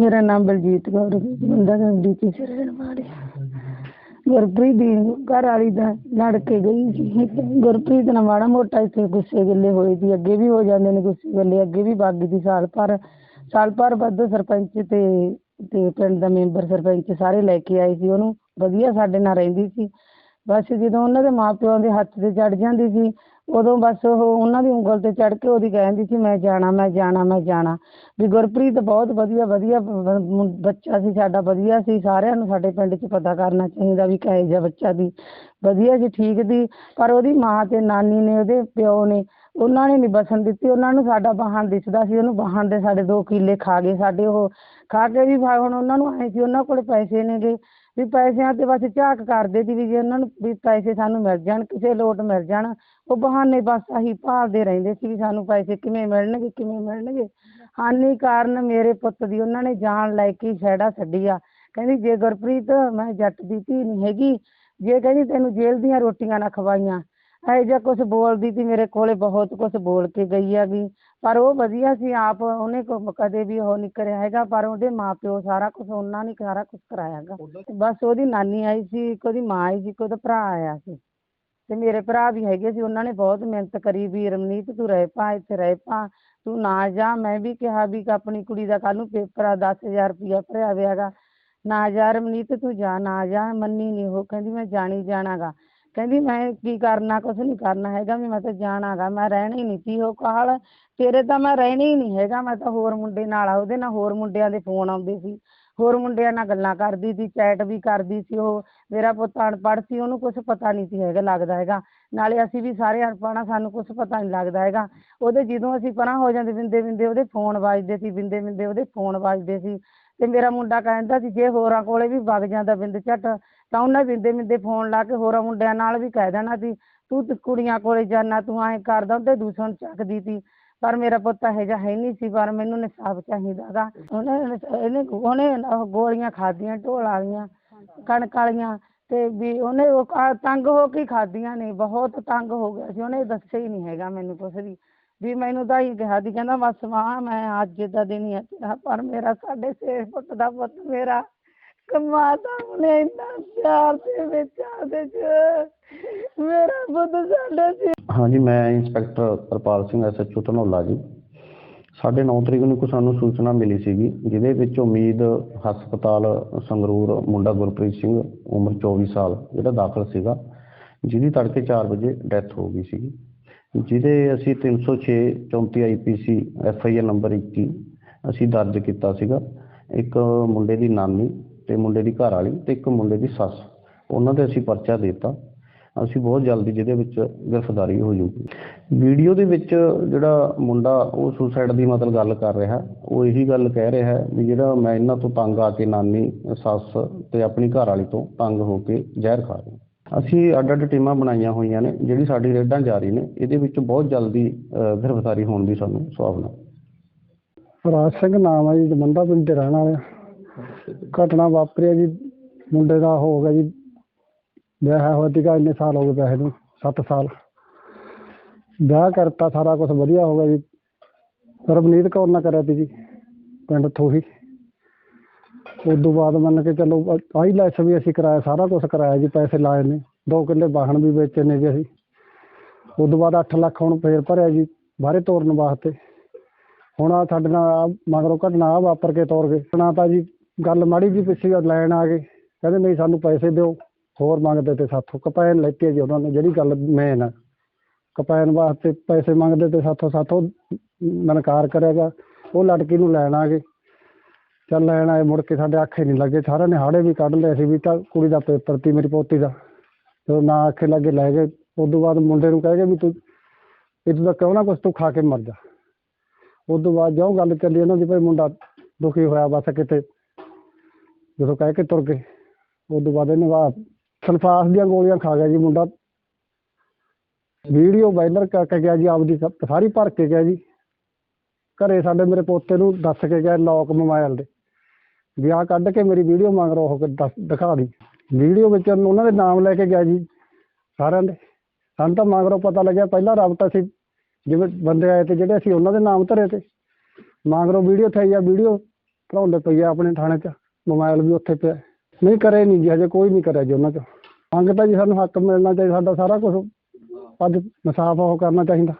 ਮੇਰਾ ਨਾਮ ਬਲਜੀਤ ਕੌਰ ਹੈ ਮੁੰਡਾ ਦਾ ਡੀਪੀ ਚ ਵਾਲੀ ਗੁਰਪ੍ਰੀਤ ਦੀ ਘਰ ਵਾਲੀ ਦਾ ਲੜ ਕੇ ਗਈ ਸੀ। ਗੁਰਪ੍ਰੀਤ ਨਾਲ ਮਾੜਾ ਮੋਟਾ ਇੱਥੇ ਗੁੱਸੇ ਗਿੱਲੇ ਹੋਏ ਸੀ। ਅੱਗੇ ਵੀ ਹੋ ਜਾਂਦੇ ਨੇ ਗੁੱਸੇ ਗੱਲੇ, ਅੱਗੇ ਵੀ ਬਾਗੀ ਦੀ ਸਾਲ ਭਰ ਸਾਲ ਭਰ ਵੱਧ ਸਰਪੰਚ ਤੇ ਤੇ ਪਿੰਡ ਦਾ ਮੈਂਬਰ ਸਰਪੰਚ ਸਾਰੇ ਲੈ ਕੇ ਆਏ ਸੀ। ਉਹਨੂੰ ਵਧੀਆ ਸਾਡੇ ਨਾਲ ਰਹਿੰਦੀ ਸੀ। ਬਸ ਜਦੋਂ ਉਹਨਾਂ ਦੇ ਮਾਪਿਆਂ ਦੇ ਹੱਥ ਤੇ ਚੜ ਜਾਂਦੀ ਸੀ ਉਦੋਂ ਬਸ ਉਹ ਉਹਨਾਂ ਦੀ ਉਂਗਲ ਤੇ ਚੜ ਕੇ ਉਹਦੀ ਕਹਿੰਦੀ ਸੀ, ਮੈਂ ਜਾਣਾ ਮੈਂ ਜਾਣਾ ਮੈਂ ਜਾਣਾ। ਵੀ ਗੁਰਪ੍ਰੀਤ ਬਹੁਤ ਵਧੀਆ ਵਧੀਆ ਬੱਚਾ ਸੀ, ਸਾਡਾ ਵਧੀਆ ਸੀ। ਸਾਰਿਆਂ ਨੂੰ ਸਾਡੇ ਪਿੰਡ 'ਚ ਪਤਾ ਕਰਨਾ ਚਾਹੀਦਾ ਵੀ ਕਿਹੋ ਜਿਹਾ ਬੱਚਾ ਦੀ ਵਧੀਆ ਸੀ, ਠੀਕ ਦੀ ਪਰ ਉਹਦੀ ਮਾਂ ਤੇ ਨਾਨੀ ਨੇ, ਉਹਦੇ ਪਿਓ ਨੇ, ਉਹਨਾਂ ਨੇ ਨਹੀਂ ਬਸਣ ਦਿੱਤੀ। ਉਹਨਾਂ ਨੂੰ ਸਾਡਾ ਵਾਹਣ ਦਿਸਦਾ ਸੀ। ਉਹਨੂੰ ਵਾਹਣ ਦੇ ਸਾਡੇ ਦੋ ਕਿੱਲੇ ਖਾ ਗਏ। ਸਾਡੇ ਉਹ ਖਾ ਕੇ ਵੀ ਹੁਣ ਉਹਨਾਂ ਨੂੰ ਆਏ ਸੀ। ਉਹਨਾਂ ਕੋਲ ਪੈਸੇ ਨੇਗੇ। ਵੀ ਪੈਸਿਆਂ ਤੇ ਬਸ ਝਾਕ ਕਰਦੇ ਸੀ ਵੀ ਜੇ ਉਹਨਾਂ ਨੂੰ ਵੀ ਪੈਸੇ ਸਾਨੂੰ ਮਿਲ ਜਾਣ, ਕਿਸੇ ਲੋਟ ਮਿਲ ਜਾਣ, ਉਹ ਬਹਾਨੇ ਬਸ ਆਹੀ ਭਾਲਦੇ ਰਹਿੰਦੇ ਸੀ ਵੀ ਸਾਨੂੰ ਪੈਸੇ ਕਿਵੇਂ ਮਿਲਣਗੇ ਕਿਵੇਂ ਮਿਲਣਗੇ। ਹਾਨੀ ਕਾਰਨ ਮੇਰੇ ਪੁੱਤ ਦੀ ਉਹਨਾਂ ਨੇ ਜਾਨ ਲੈ ਕੇ ਛੇੜਾ ਛੱਡੀ ਆ ਕਹਿੰਦੀ, ਜੇ ਗੁਰਪ੍ਰੀਤ, ਮੈਂ ਜੱਟ ਦੀ ਧੀ ਨਹੀਂ ਹੈਗੀ, ਜੇ ਕਹਿੰਦੀ ਤੈਨੂੰ ਜੇਲ੍ਹ ਦੀਆਂ ਰੋਟੀਆਂ ਨਾ ਖਵਾਈਆਂ ਇਹੋ ਜਿਹਾ ਕੁਝ ਬੋਲਦੀ ਸੀ ਮੇਰੇ ਕੋਲੇ ਬਹੁਤ ਕੁਝ ਬੋਲ ਕੇ ਗਈ ਹੈਗੀ। ਪਰ ਉਹ ਵਧੀਆ ਸੀ ਆਪ ਉਹਨੇ ਕੋ- ਕਦੇ ਵੀ ਉਹ ਨਹੀਂ ਕਰਿਆ ਹੈਗਾ ਪਰ ਉਹਦੇ ਮਾਪਿਓ ਸਾਰਾ ਕੁਝ ਉਹਨਾਂ ਨੇ ਸਾਰਾ ਕੁਝ ਕਰਾਇਆ ਹੈਗਾ। ਬਸ ਉਹਦੀ ਨਾਨੀ ਆਈ ਸੀ ਇੱਕ ਉਹਦੀ ਮਾਂ ਆਈ ਸੀ ਇੱਕ ਉਹਦਾ ਭਰਾ ਆਇਆ ਸੀ। ਤੇ ਮੇਰੇ ਭਰਾ ਵੀ ਹੈਗੇ ਸੀ ਉਹਨਾਂ ਨੇ ਬਹੁਤ ਮਿਹਨਤ ਕਰੀ ਵੀ ਰਮਨੀਤ ਤੂੰ ਰਹਿ ਪਾ ਇੱਥੇ ਰਹਿ ਪਾ ਤੂੰ ਨਾ ਜਾ। ਮੈਂ ਵੀ ਕਿਹਾ ਵੀ ਕਿ ਆਪਣੀ ਕੁੜੀ ਦਾ ਕੱਲ ਨੂੰ ਪੇਪਰ ਆ 10000 ਰੁਪਇਆ ਭਰਿਆ ਵਿਆਗਾ ਨਾ ਜਾ ਰਮਨੀਤ ਤੂੰ ਜਾ ਨਾ ਜਾ ਮੰਨੀ ਨਹੀਂ ਉਹ ਕਹਿੰਦੀ ਮੈਂ ਜਾਣੀ ਜਾਣਾਗਾ ਕਹਿੰਦੀ ਮੈਂ ਕੀ ਕਰਨਾ, ਕੁਛ ਨਹੀਂ ਕਰਨਾ ਹੈਗਾ ਵੀ ਮੈਂ ਤਾਂ ਜਾਣਾਗਾ ਮੈਂ ਰਹਿਣਾ ਹੀ ਨਹੀਂ ਸੀ ਉਹ ਕਾਹਲ। ਤੇਰੇ ਤਾਂ ਮੈਂ ਰਹਿਣਾ ਹੀ ਨਹੀਂ ਹੈਗਾ, ਮੈਂ ਤਾਂ ਹੋਰ ਮੁੰਡੇ ਨਾਲ ਆ, ਉਹਦੇ ਨਾਲ ਹੋਰ ਮੁੰਡਿਆਂ ਦੇ ਫੋਨ ਆਉਂਦੇ ਸੀ। ਹੋਰ ਮੁੰਡਿਆਂ ਨਾਲ ਗੱਲਾਂ ਕਰਦੀ ਸੀ ਚੈਟ ਵੀ ਕਰਦੀ ਸੀ ਉਹ, ਮੇਰਾ ਪੁੱਤ ਅਨਪੜ੍ਹ ਸੀ, ਉਹਨੂੰ ਕੁਛ ਪਤਾ ਨਹੀਂ ਸੀ ਹੈਗਾ, ਲੱਗਦਾ ਹੈਗਾ। ਨਾਲੇ ਅਸੀਂ ਵੀ ਸਾਰੇ ਅਨਪੜ੍ਹ ਹਾਂ ਸਾਨੂੰ ਕੁਛ ਪਤਾ ਨਹੀਂ ਲੱਗਦਾ ਹੈਗਾ। ਉਹਦੇ ਜਦੋਂ ਅਸੀਂ ਪਰਾਂ ਹੋ ਜਾਂਦੇ ਬਿੰਦੇ ਬਿੰਦੇ ਉਹਦੇ ਫੋਨ ਵੱਜਦੇ ਸੀ ਬਿੰਦੇ ਬਿੰਦੇ ਉਹਦੇ ਫੋਨ ਵੱਜਦੇ ਸੀ। ਤੇ ਮੇਰਾ ਮੁੰਡਾ ਕਹਿੰਦਾ ਸੀ ਜੇ ਹੋਰਾਂ ਕੋਲੇ ਵੀ ਵਗ ਜਾਂਦਾ ਬਿੰਦ ਝੱਟ ਤਾਂ ਉਹਨਾਂ ਬਿੰਦੇ ਬਿੰਦੇ ਫੋਨ ਲਾ ਕੇ ਹੋਰਾਂ ਮੁੰਡਿਆਂ ਨਾਲ ਵੀ ਕਹਿ ਦੇਣਾ ਸੀ ਤੂੰ ਤੇ ਕੁੜੀਆਂ ਕੋਲੇ ਜਾਣਾ ਤੂੰ ਐਂ ਕਰਦਾ ਉਹਦੇ ਦੂਸਣ ਚੱਕਦੀ ਸੀ। ਪਰ ਮੇਰਾ ਪੁੱਤ ਇਹੋ ਜਿਹਾ ਹੈ ਨਹੀਂ ਸੀ ਪਰ ਮੈਨੂੰ ਇਨਸਾਫ ਚਾਹੀਦਾ ਗਾ। ਉਹਨੇ ਇਹਨੇ ਉਹਨੇ ਉਹ ਗੋਲੀਆਂ ਖਾਧੀਆਂ ਢੋਲ ਵਾਲੀਆਂ ਕਣਕ ਵਾਲੀਆਂ ਤੇ ਵੀ ਉਹਨੇ ਉਹ ਤੰਗ ਹੋ ਕੇ ਖਾਧੀਆਂ ਨੇ ਬਹੁਤ ਤੰਗ ਹੋ ਗਿਆ ਸੀ। ਉਹਨੇ ਦੱਸਿਆ ਹੀ ਨਹੀਂ ਹੈਗਾ ਮੈਨੂੰ ਕੁਛ ਵੀ। ਵੀ ਮੈਨੂੰ ਤਾਂ ਹੀ ਕਿਹਾ ਸੀ, ਕਹਿੰਦਾ ਬਸ ਮਾਂ, ਮੈਂ ਅੱਜ ਦਾ ਦਿਨ ਹੀ ਆ ਤੇਰਾ ਪਰ ਮੇਰਾ ਸਾਢੇ ਛੇ ਫੁੱਟ ਦਾ ਪੁੱਤ ਮੇਰਾ ਕਮਾਤਾ ਉਹਨੇ ਇੰਨਾ ਪਿਆਰ ਦੇ ਵਿੱਚ ਆਦੇ ਚ, ਮੇਰਾ ਪੁੱਤ ਸਾਢੇ ਛੇ ਹਾਂਜੀ, ਮੈਂ ਇੰਸਪੈਕਟਰ ਹਰਪਾਲ ਸਿੰਘ ਐਸਐਚਓ ਧਨੌਲਾ ਜੀ। ਸਾਡੇ 9 ਤਰੀਕ ਨੂੰ ਕੋ ਸਾਨੂੰ ਸੂਚਨਾ ਮਿਲੀ ਸੀਗੀ, ਜਿਹਦੇ ਵਿੱਚ ਉਮੀਦ ਹਸਪਤਾਲ ਸੰਗਰੂਰ ਮੁੰਡਾ ਗੁਰਪ੍ਰੀਤ ਸਿੰਘ, ਉਮਰ 24 ਸਾਲ, ਜਿਹੜਾ ਦਾਖਲ ਸੀਗਾ, ਜਿਹਦੀ ਤੜਕੇ 4 ਵਜੇ ਡੈਥ ਹੋ ਗਈ ਸੀਗੀ। ਜਿਹਦੇ ਅਸੀਂ 306 34 ਆਈਪੀਸੀ ਐਫਆਈਆਰ ਨੰਬਰ 21 ਅਸੀਂ ਦਰਜ ਕੀਤਾ ਸੀਗਾ। ਇੱਕ ਮੁੰਡੇ ਦੀ ਨਾਨੀ ਤੇ ਮੁੰਡੇ ਦੀ ਘਰ ਵਾਲੀ ਤੇ ਇੱਕ ਮੁੰਡੇ ਦੀ ਸੱਸ। ਉਹਨਾਂ ਤੇ ਅਸੀਂ ਪਰਚਾ ਦੇ ਦਿੱਤਾ। ਅਸੀਂ ਬਹੁਤ ਜਲਦੀ ਜਿਹਦੇ ਵਿੱਚ ਗ੍ਰਿਫਤਾਰੀ ਹੋ ਜੂਗੀ। ਵੀਡੀਓ ਦੇ ਵਿੱਚ ਜਿਹੜਾ ਮੁੰਡਾ, ਉਹ ਸੁਸਾਈਡ ਦੀ ਮਤਲਬ ਗੱਲ ਕਰ ਰਿਹਾ। ਉਹ ਇਹੀ ਗੱਲ ਕਹਿ ਰਿਹਾ ਵੀ ਜਿਹੜਾ ਮੈਂ ਇਹਨਾਂ ਤੋਂ ਤੰਗ ਆ ਕੇ ਨਾਨੀ, ਸੱਸ ਤੇ ਆਪਣੀ ਘਰ ਵਾਲੀ ਤੋਂ ਤੰਗ ਹੋ ਕੇ ਜ਼ਹਿਰ ਖਾ ਰਿਹਾ। ਅਸੀਂ ਅੱਡ ਅੱਡ ਟੀਮਾਂ ਬਣਾਈਆਂ ਹੋਈਆਂ ਨੇ, ਜਿਹੜੀ ਸਾਡੀ ਰੇਡਾਂ ਜਾਰੀ ਨੇ, ਇਹਦੇ ਵਿੱਚ ਬਹੁਤ ਜਲਦੀ ਗ੍ਰਿਫਤਾਰੀ ਹੋਣ ਦੀ ਸਾਨੂੰ ਸੁਭਾਵਨਾ ਰਾਜ ਸਿੰਘ ਨਾਮ ਹੈ ਜੀ ਜਮੰਦਾ ਪਿੰਡ ਦੇ ਰਹਿਣ ਵਾਲੇ ਹਾਂ। ਘਟਨਾ ਵਾਪਰੀ ਜੀ, ਮੁੰਡੇ ਦਾ ਹੋ ਗਿਆ ਜੀ, ਵਿਆਹ ਹੋਇਆ ਸੀਗਾ, ਇੰਨੇ ਸਾਲ ਹੋ ਗਏ ਵਿਆਹ ਨੂੰ 7 ਸਾਲ। ਵਿਆਹ ਕਰਤਾ, ਸਾਰਾ ਕੁਝ ਵਧੀਆ ਹੋ ਗਿਆ ਜੀ। ਰਵਨੀਤ ਕੌਰ ਨਾਲ ਕਰਿਆ ਸੀ ਜੀ, ਪਿੰਡ ਥੋਹੀ। ਉਸ ਤੋਂ ਬਾਅਦ ਮੰਨ ਕੇ ਚੱਲੋ ਆਈ ਲੈਸ ਵੀ ਅਸੀਂ ਕਰਾਇਆ, ਸਾਰਾ ਕੁਝ ਕਰਾਇਆ ਜੀ, ਪੈਸੇ ਲਾਏ ਨੇ। ਦੋ ਕਿੱਲੇ ਵਾਹਣ ਵੀ ਵੇਚੇ ਨੇ ਜੀ ਅਸੀਂ। ਉਸ ਤੋਂ ਬਾਅਦ 8 ਲੱਖ ਹੁਣ ਫੇਰ ਭਰਿਆ ਜੀ, ਬਾਹਰੇ ਤੋਰਨ ਵਾਸਤੇ। ਹੁਣ ਆ ਸਾਡੇ ਨਾਲ ਆਹ ਮਗਰੋਂ ਘਟਨਾ ਆ ਵਾਪਰ ਕੇ ਤੋਰ ਗਏ। ਨਾ ਤਾਂ ਜੀ ਗੱਲ ਮਾੜੀ ਜੀ ਪਿੱਛੇ ਲੈਣ ਆ ਗਏ। ਕਹਿੰਦੇ ਨਹੀਂ, ਸਾਨੂੰ ਪੈਸੇ ਦਿਓ। ਹੋਰ ਮੰਗਦੇ ਤੇ ਸਾਥੋਂ ਕਪੈਨ ਲੈਤੀ ਹੈ ਜੀ ਉਹਨਾਂ ਨੇ, ਜਿਹੜੀ ਗੱਲ ਮੇਨ ਆ। ਕਪੈਨ ਵਾਸਤੇ ਪੈਸੇ ਮੰਗਦੇ ਤੇ ਸਾਥੋਂ ਸਾਥੋਂ ਨਨਕਾਰ ਕਰਿਆ ਗਿਆ। ਉਹ ਲੜਕੀ ਨੂੰ ਲੈਣ ਆ ਗਏ। ਚੱਲ ਲੈਣ ਆਏ, ਮੁੜ ਕੇ ਸਾਡੇ ਆਖੇ ਨਹੀਂ ਲੱਗੇ। ਸਾਰਿਆਂ ਨੇ ਹਾੜੇ ਵੀ ਕੱਢ ਲਏ ਸੀ ਵੀ ਤਾਂ ਕੁੜੀ ਦਾ ਪੇਪਰ ਤੀ, ਮੇਰੀ ਪੋਤੀ ਦਾ। ਜਦੋਂ ਨਾ ਆਖੇ ਲੱਗੇ ਲੈ ਗਏ। ਉਸ ਬਾਅਦ ਮੁੰਡੇ ਨੂੰ ਕਹਿ ਗਏ ਵੀ ਤੂੰ ਇਹ ਤੂੰ ਕਿਉਂ ਨਾ ਕੁਛ ਤੂੰ ਖਾ ਕੇ ਮਰ ਜਾ। ਉਸ ਬਾਅਦ ਜੋ ਗੱਲ ਚੱਲੀ ਇਹਨਾਂ ਦੀ, ਭਾਈ ਮੁੰਡਾ ਦੁਖੀ ਹੋਇਆ ਬਸ ਕਿਤੇ। ਜਦੋਂ ਕਹਿ ਕੇ ਤੁਰ ਗਏ ਉਸ ਬਾਅਦ ਇਹਨੇ ਵਾ ਸਲਫਾਸ ਦੀਆਂ ਗੋਲੀਆਂ ਖਾ ਗਿਆ ਜੀ ਮੁੰਡਾ। ਵੀਡੀਓ ਵਾਇਰਲ ਕਰਕੇ ਗਿਆ ਜੀ, ਆਪਦੀ ਸਾਰੀ ਭਰ ਕੇ ਗਿਆ ਜੀ। ਘਰੇ ਸਾਡੇ ਮੇਰੇ ਪੋਤੇ ਨੂੰ ਦੱਸ ਕੇ ਗਿਆ ਲੋਕ ਮੋਬਾਈਲ ਦੇ। ਵਿਆਹ ਕੱਢ ਕੇ ਮੇਰੀ ਵੀਡੀਓ ਮੰਗ ਰੋ ਕੇ ਦੱਸ, ਦਿਖਾ ਦੀ। ਵੀਡੀਓ ਵਿੱਚ ਉਹਨਾਂ ਦੇ ਨਾਮ ਲੈ ਕੇ ਗਿਆ ਜੀ, ਸਾਰਿਆਂ ਦੇ। ਸਾਨੂੰ ਤਾਂ ਮਗਰੋਂ ਪਤਾ ਲੱਗਿਆ, ਪਹਿਲਾਂ ਰਾਬਤਾ ਸੀ, ਜਿਵੇਂ ਬੰਦੇ ਆਏ ਤੇ ਜਿਹੜੇ ਅਸੀਂ ਉਹਨਾਂ ਦੇ ਨਾਮ ਧਰੇ ਤੇ। ਮਗਰੋਂ ਵੀਡੀਓ ਥਈ ਆ, ਵੀਡੀਓ ਭਰਾਉਂਦੇ ਪਈ ਆ ਆਪਣੇ ਥਾਣੇ 'ਚ, ਮੋਬਾਈਲ ਵੀ ਉੱਥੇ ਪਿਆ। ਨਹੀਂ ਕਰੇ ਨਹੀਂ ਜੀ, ਹਜੇ ਕੋਈ ਨਹੀਂ ਕਰਿਆ ਜੀ ਉਹਨਾਂ 'ਚ। ਮੰਗ ਤਾਂ ਜੀ ਸਾਨੂੰ ਹੱਕ ਮਿਲਣਾ ਚਾਹੀਦਾ, ਸਾਡਾ ਸਾਰਾ ਕੁਝ ਅੱਜ ਇਨਸਾਫ ਉਹ ਕਰਨਾ ਚਾਹੀਦਾ।